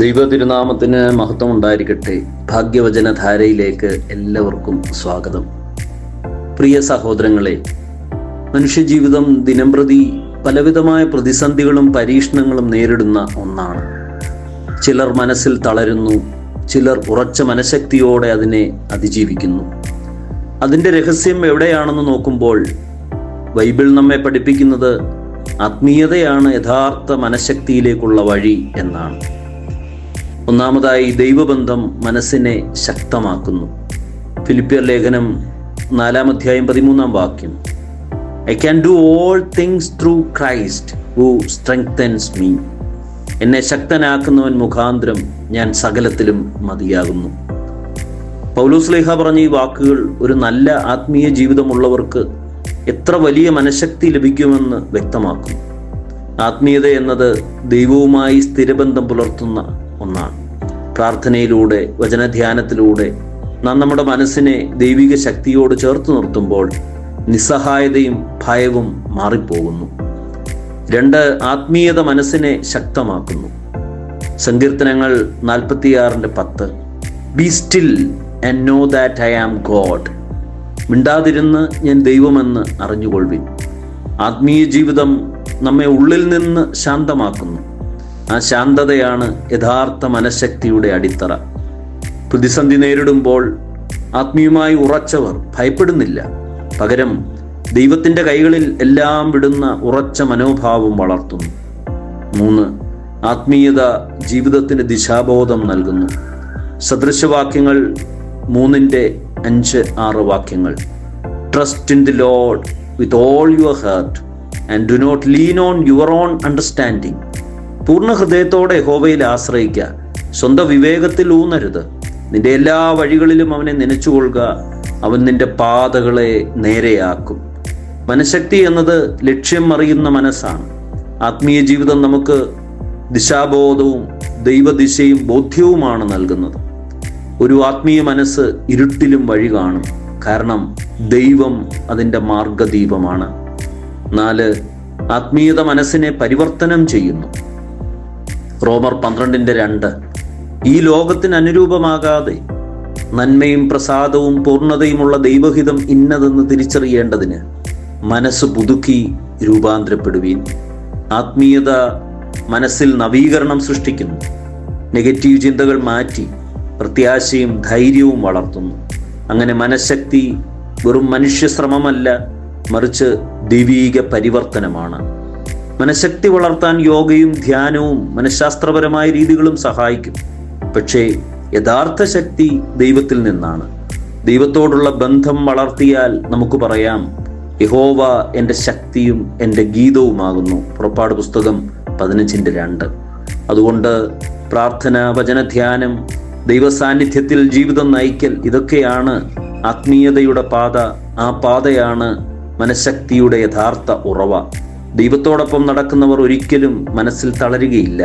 ദൈവ തിരുനാമത്തിന് മഹത്വം ഉണ്ടായിരിക്കട്ടെ ഭാഗ്യവചന ധാരയിലേക്ക് എല്ലാവർക്കും സ്വാഗതം. പ്രിയ സഹോദരങ്ങളെ മനുഷ്യജീവിതം ദിനംപ്രതി പലവിധമായ പ്രതിസന്ധികളും പരീക്ഷണങ്ങളും നേരിടുന്ന ഒന്നാണ്. ചിലർ മനസ്സിൽ തളരുന്നു ചിലർ ഉറച്ച മനഃശക്തിയോടെ അതിനെ അതിജീവിക്കുന്നു. അതിന്റെ രഹസ്യം എവിടെയാണെന്ന് നോക്കുമ്പോൾ ബൈബിൾ നമ്മെ പഠിപ്പിക്കുന്നത് ആത്മീയതയാണ് യഥാർത്ഥ മനഃശക്തിയിലേക്കുള്ള വഴി എന്നാണ്. ഒന്നാമതായി ദൈവബന്ധം മനസ്സിനെ ശക്തമാക്കുന്നു. ഫിലിപ്പിയർ ലേഖനം നാലാം അധ്യായം പതിമൂന്നാം വാക്യം. I can do all things through Christ who strengthens me. എന്നെ ശക്തനാക്കുന്നവൻ മുഖാന്തരം ഞാൻ സകലത്തിലും മതിയാകുന്നു. പൗലോസ് ലേഖ പറഞ്ഞ ഈ വാക്കുകൾ ഒരു നല്ല ആത്മീയ ജീവിതമുള്ളവർക്ക് എത്ര വലിയ മനഃശക്തി ലഭിക്കുമെന്ന് വ്യക്തമാക്കുന്നു. ആത്മീയത എന്നത് ദൈവവുമായി സ്ഥിരബന്ധം പുലർത്തുന്ന ഒന്നാണ് പ്രാർത്ഥനയിലൂടെ വചനധ്യാനത്തിലൂടെ നാം നമ്മുടെ മനസ്സിനെ ദൈവിക ശക്തിയോട് ചേർത്ത് നിർത്തുമ്പോൾ നിസ്സഹായതയും ഭയവും മാറിപ്പോകുന്നു. രണ്ട് ആത്മീയത മനസ്സിനെ ശക്തമാക്കുന്നു. സങ്കീർത്തനങ്ങൾ നാൽപ്പത്തിയാറിന്റെ പത്ത്. Be still and know that I am God മിണ്ടാതിരുന്ന് ഞാൻ ദൈവമെന്ന് അറിഞ്ഞുകൊള്ളി ആത്മീയ ജീവിതം നമ്മെ ഉള്ളിൽ നിന്ന് ശാന്തമാക്കുന്നു. ആ ശാന്തതയാണ് യഥാർത്ഥ മനഃശക്തിയുടെ അടിത്തറ. പ്രതിസന്ധി നേരിടുമ്പോൾ ആത്മീയമായി ഉറച്ചവർ ഭയപ്പെടുന്നില്ല. പകരം ദൈവത്തിന്റെ കൈകളിൽ എല്ലാം വിടുന്ന ഉറച്ച മനോഭാവം വളർത്തുന്നു. മൂന്ന് ആത്മീയത ജീവിതത്തിന് ദിശാബോധം നൽകുന്നു. സദൃശവാക്യങ്ങൾ മൂന്നിന്റെ അഞ്ച് ആറ് വാക്യങ്ങൾ. Trust in the Lord with all your heart and do not lean on your own understanding പൂർണ ഹൃദയത്തോടെ യഹോവയിൽ ആശ്രയിക്കുക സ്വന്തം വിവേകത്തിൽ ഊന്നരുത്. നിന്റെ എല്ലാ വഴികളിലും അവനെ നനച്ചുകൊള്ളുക. അവൻ നിന്റെ പാതകളെ നേരെയാക്കും. മനഃശക്തി എന്നത് ലക്ഷ്യം അറിയുന്ന മനസ്സാണ്. ആത്മീയ ജീവിതം നമുക്ക് ദിശാബോധവും ദൈവദിശയും ബോധ്യവുമാണ് നൽകുന്നത്. ഒരു ആത്മീയ മനസ്സ് ഇരുട്ടിലും വഴി കാണും. കാരണം ദൈവം അതിന്റെ മാർഗദീപമാണ്. നാല് ആത്മീയത മനസ്സിനെ പരിവർത്തനം ചെയ്യുന്നു. റോമർ പന്ത്രണ്ടിന്റെ രണ്ട്. ഈ ലോകത്തിന് അനുരൂപമാകാതെ നന്മയും പ്രസാദവും പൂർണതയുമുള്ള ദൈവഹിതം ഇന്നതെന്ന് തിരിച്ചറിയേണ്ടതിന് മനസ്സ് പുതുക്കി രൂപാന്തരപ്പെടുവീൻ. ആത്മീയത മനസ്സിൽ നവീകരണം സൃഷ്ടിക്കുന്നു. നെഗറ്റീവ് ചിന്തകൾ മാറ്റി പ്രത്യാശയും ധൈര്യവും വളർത്തുന്നു. അങ്ങനെ മനഃശക്തി വെറും മനുഷ്യശ്രമമല്ല മറിച്ച് ദൈവീക പരിവർത്തനമാണ്. മനഃശക്തി വളർത്താൻ യോഗയും ധ്യാനവും മനഃശാസ്ത്രപരമായ രീതികളും സഹായിക്കും. പക്ഷേ യഥാർത്ഥ ശക്തി ദൈവത്തിൽ നിന്നാണ്. ദൈവത്തോടുള്ള ബന്ധം വളർത്തിയാൽ നമുക്ക് പറയാം യഹോവ എന്റെ ശക്തിയും എന്റെ ഗീതവുമാകുന്നു. പുറപ്പാട് പുസ്തകം പതിനഞ്ചിന്റെ രണ്ട്. അതുകൊണ്ട് പ്രാർത്ഥന വചനധ്യാനം ദൈവസാന്നിധ്യത്തിൽ ജീവിതം നയിക്കൽ ഇതൊക്കെയാണ് ആത്മീയതയുടെ പാത. ആ പാതയാണ് മനഃശക്തിയുടെ യഥാർത്ഥ ഉറവ. ദൈവത്തോടൊപ്പം നടക്കുന്നവർ ഒരിക്കലും മനസ്സിൽ തളരുകയില്ല.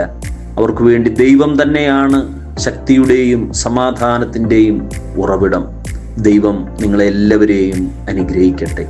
അവർക്ക് വേണ്ടി ദൈവം തന്നെയാണ് ശക്തിയുടെയും സമാധാനത്തിന്റെയും ഉറവിടം. ദൈവം നിങ്ങളെല്ലാവരെയും അനുഗ്രഹിക്കട്ടെ.